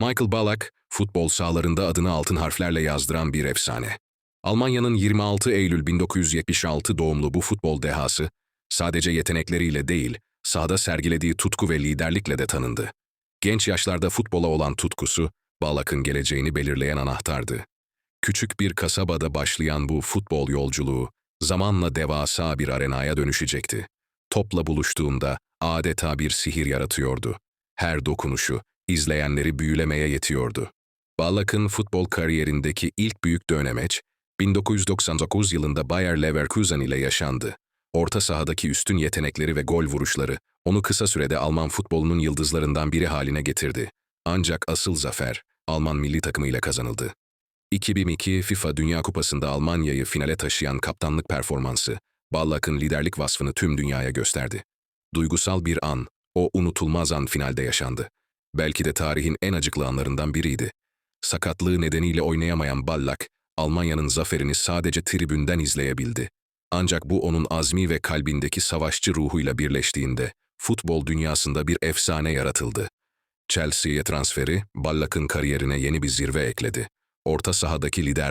Michael Ballack, futbol sahalarında adını altın harflerle yazdıran bir efsane. Almanya'nın 26 Eylül 1976 doğumlu bu futbol dehası, sadece yetenekleriyle değil, sahada sergilediği tutku ve liderlikle de tanındı. Genç yaşlarda futbola olan tutkusu, Ballack'ın geleceğini belirleyen anahtardı. Küçük bir kasabada başlayan bu futbol yolculuğu, zamanla devasa bir arenaya dönüşecekti. Topla buluştuğunda adeta bir sihir yaratıyordu. Her dokunuşu, izleyenleri büyülemeye yetiyordu. Ballack'ın futbol kariyerindeki ilk büyük dönemeç, 1999 yılında Bayer Leverkusen ile yaşandı. Orta sahadaki üstün yetenekleri ve gol vuruşları, onu kısa sürede Alman futbolunun yıldızlarından biri haline getirdi. Ancak asıl zafer, Alman milli takımı ile kazanıldı. 2002 FIFA Dünya Kupası'nda Almanya'yı finale taşıyan kaptanlık performansı, Ballack'ın liderlik vasfını tüm dünyaya gösterdi. Duygusal bir an, o unutulmaz an finalde yaşandı. Belki de tarihin en acıklı anlarından biriydi. Sakatlığı nedeniyle oynayamayan Ballack, Almanya'nın zaferini sadece tribünden izleyebildi. Ancak bu onun azmi ve kalbindeki savaşçı ruhuyla birleştiğinde, futbol dünyasında bir efsane yaratıldı. Chelsea'ye transferi, Ballack'ın kariyerine yeni bir zirve ekledi. Orta sahadaki liderliği,